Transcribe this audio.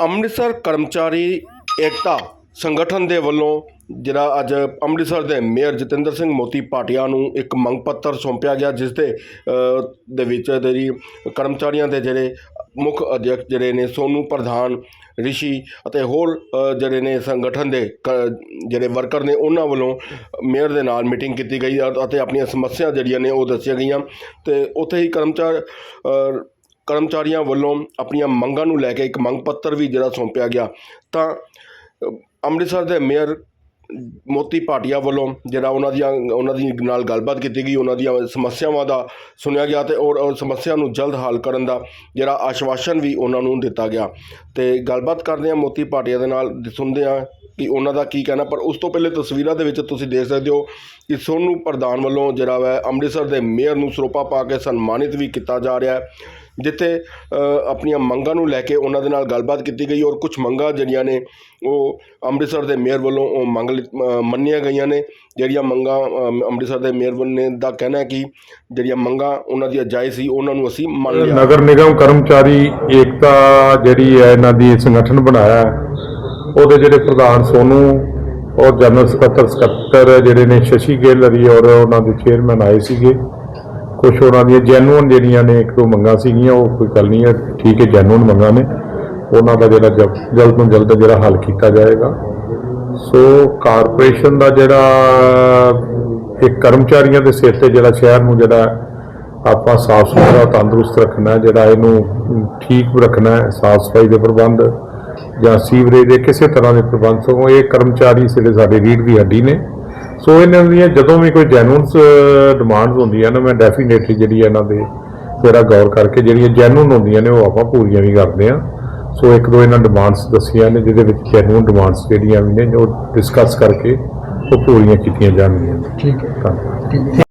ਅੰਮ੍ਰਿਤਸਰ ਕਰਮਚਾਰੀ ਏਕਤਾ ਸੰਗਠਨ ਦੇ ਵੱਲੋਂ ਜਿਹੜਾ ਅੱਜ ਅੰਮ੍ਰਿਤਸਰ ਦੇ ਮੇਅਰ ਜਤਿੰਦਰ ਸਿੰਘ ਮੋਤੀ ਪਾਟਿਆ ਨੂੰ ਇੱਕ ਮੰਗ ਪੱਤਰ ਸੌਂਪਿਆ ਗਿਆ, ਜਿਸ ਦੇ ਦੇ ਵਿੱਚ ਜਿਹੜੀ ਕਰਮਚਾਰੀਆਂ ਦੇ ਜਿਹੜੇ ਮੁੱਖ ਅਧਿਆਪਕ ਜਿਹੜੇ ਨੇ ਸੋਨੂ ਪ੍ਰਧਾਨ, ਰਿਸ਼ੀ ਅਤੇ ਹੋਰ ਜਿਹੜੇ ਨੇ ਸੰਗਠਨ ਦੇ ਕ- ਜਿਹੜੇ ਵਰਕਰ ਨੇ, ਉਹਨਾਂ ਵੱਲੋਂ ਮੇਅਰ ਦੇ ਨਾਲ ਮੀਟਿੰਗ ਕੀਤੀ ਗਈ ਅਤੇ ਆਪਣੀਆਂ ਸਮੱਸਿਆ ਜਿਹੜੀਆਂ ਨੇ ਉਹ ਦੱਸੀਆਂ ਗਈਆਂ। ਤੇ ਉੱਥੇ ਹੀ ਕਰਮਚਾਰ ਕਰਮਚਾਰੀਆਂ ਵੱਲੋਂ ਆਪਣੀਆਂ ਮੰਗਾਂ ਨੂੰ ਲੈ ਕੇ ਇੱਕ ਮੰਗ ਪੱਤਰ ਵੀ ਜਿਹੜਾ ਸੌਂਪਿਆ ਗਿਆ। ਤਾਂ ਅੰਮ੍ਰਿਤਸਰ ਦੇ ਮੇਅਰ ਮੋਤੀ ਭਾਟੀਆ ਵੱਲੋਂ ਜਿਹੜਾ ਉਹਨਾਂ ਦੀਆਂ, ਉਹਨਾਂ ਦੀ ਨਾਲ ਗੱਲਬਾਤ ਕੀਤੀ ਗਈ, ਉਹਨਾਂ ਦੀਆਂ ਸਮੱਸਿਆਵਾਂ ਦਾ ਸੁਣਿਆ ਗਿਆ ਤੇ ਔਰ ਔਰ ਸਮੱਸਿਆ ਨੂੰ ਜਲਦ ਹੱਲ ਕਰਨ ਦਾ ਜਿਹੜਾ ਆਸ਼ਵਾਸਨ ਵੀ ਉਹਨਾਂ ਨੂੰ ਦਿੱਤਾ ਗਿਆ। ਤੇ ਗੱਲਬਾਤ ਕਰਦੇ ਹਾਂ ਮੋਤੀ ਭਾਟੀਆ ਦੇ ਨਾਲ, ਸੁਣਦੇ ਹਾਂ ਕਿ ਉਹਨਾਂ ਦਾ ਕੀ ਕਹਿਣਾ ਪਰ ਉਸ ਤੋਂ ਪਹਿਲੇ ਤਸਵੀਰਾਂ ਦੇ ਵਿੱਚ ਤੁਸੀਂ ਦੇਖ ਸਕਦੇ ਹੋ ਕਿ ਸੋਨੂ ਪ੍ਰਧਾਨ ਵੱਲੋਂ ਜਿਹੜਾ ਹੈ ਅੰਮ੍ਰਿਤਸਰ ਦੇ ਮੇਅਰ ਨੂੰ ਸਰੋਪਾ ਪਾ ਕੇ ਸਨਮਾਨਿਤ ਵੀ ਕੀਤਾ ਜਾ ਰਿਹਾ ਹੈ ਜਿੱਥੇ ਆਪਣੀਆਂ ਮੰਗਾਂ ਨੂੰ ਲੈ ਕੇ ਉਹਨਾਂ ਦੇ ਨਾਲ ਗੱਲਬਾਤ ਕੀਤੀ ਗਈ ਔਰ ਕੁਝ ਮੰਗਾਂ ਜਿਹੜੀਆਂ ਨੇ ਉਹ ਅੰਮ੍ਰਿਤਸਰ ਦੇ ਮੇਅਰ ਵੱਲੋਂ ਉਹ ਮੰਗ ਲਿ- ਮੰਨੀਆਂ ਗਈਆਂ ਨੇ ਜਿਹੜੀਆਂ ਮੰਗਾਂ ਅੰਮ੍ਰਿਤਸਰ ਦੇ ਮੇਅਰ ਵੱਲੋਂ ਨੇ ਦਾ ਕਹਿਣਾ ਹੈ ਕਿ ਜਿਹੜੀਆਂ ਮੰਗਾਂ ਉਹਨਾਂ ਦੀਆਂ ਜਾਇਜ਼ ਸੀ ਉਹਨਾਂ ਨੂੰ ਅਸੀਂ ਮੰਨ ਲਿਆ। ਨਗਰ ਨਿਗਮ ਕਰਮਚਾਰੀ ਏਕਤਾ ਜਿਹੜੀ ਹੈ ਇਹਨਾਂ ਦੀ ਸੰਗਠਨ ਬਣਾਇਆ ਹੈ, ਉਹਦੇ ਜਿਹੜੇ ਪ੍ਰਧਾਨ ਸੋਨੂ ਔਰ ਜਨਰਲ ਸਕੱਤਰ ਸਕੱਤਰ ਜਿਹੜੇ ਨੇ ਸ਼ਸ਼ੀ ਗਿੱਲ ਔਰ ਉਹਨਾਂ ਦੇ ਚੇਅਰਮੈਨ ਆਏ ਸੀਗੇ। ਕੁਝ ਉਹਨਾਂ ਦੀਆਂ ਜੈਨੂਅਨ ਜਿਹੜੀਆਂ ਨੇ, ਇੱਕ ਦੋ ਮੰਗਾਂ ਸੀਗੀਆਂ, ਉਹ ਕੋਈ ਗੱਲ ਨਹੀਂ ਹੈ, ਠੀਕ ਹੈ ਜੈਨੂਅਨ ਮੰਗਾਂ ਨੇ। ਉਹਨਾਂ ਦਾ ਜਿਹੜਾ ਜਲ- ਜਲਦ ਤੋਂ ਜਲਦ ਜਿਹੜਾ ਹੱਲ ਕੀਤਾ ਜਾਏਗਾ। ਸੋ ਕਾਰਪੋਰੇਸ਼ਨ ਦਾ ਜਿਹੜਾ, ਇੱਕ ਕਰਮਚਾਰੀਆਂ ਦੇ ਸਿਰ ਤੇ ਜਿਹੜਾ ਸ਼ਹਿਰ ਨੂੰ ਜਿਹੜਾ ਆਪਾਂ ਸਾਫ਼ ਸੁਥਰਾ, ਤੰਦਰੁਸਤ ਰੱਖਣਾ, ਜਿਹੜਾ ਇਹਨੂੰ ਠੀਕ ਰੱਖਣਾ, ਸਾਫ਼ ਸਫ਼ਾਈ ਦੇ ਪ੍ਰਬੰਧ ਜਾਂ ਸੀਵਰੇਜ ਦੇ ਕਿਸੇ ਤਰ੍ਹਾਂ ਦੇ ਪ੍ਰਬੰਧ ਸਗੋਂ ਇਹ ਕਰਮਚਾਰੀ ਜਿਹੜੇ ਸਾਡੇ ਰੀੜ ਦੀ ਹੱਡੀ ਨੇ। ਸੋ ਇਹਨਾਂ ਦੀਆਂ ਜਦੋਂ ਵੀ ਕੋਈ ਜੈਨੂਨ ਡਿਮਾਂਡਸ ਹੁੰਦੀਆਂ ਨੇ ਮੈਂ ਡੈਫੀਨੇਟਲੀ ਜਿਹੜੀ ਇਹਨਾਂ ਦੇ ਜਿਹੜਾ ਗੌਰ ਕਰਕੇ ਜਿਹੜੀਆਂ ਜੈਨੂਨ ਹੁੰਦੀਆਂ ਨੇ ਉਹ ਆਪਾਂ ਪੂਰੀਆਂ ਵੀ ਕਰਦੇ ਆ ਸੋ ਇੱਕ ਦੋ ਇਹਨਾਂ ਡਿਮਾਂਡਸ ਦੱਸੀਆਂ ਨੇ ਜਿਹਦੇ ਵਿੱਚ ਜੈਨੂਨ ਡਿਮਾਂਡਸ ਜਿਹੜੀਆਂ ਵੀ ਨੇ ਉਹ ਡਿਸਕਸ ਕਰਕੇ ਉਹ ਪੂਰੀਆਂ ਕੀਤੀਆਂ ਜਾਣਗੀਆਂ। ਠੀਕ ਹੈ। ਧੰਨਵਾਦ।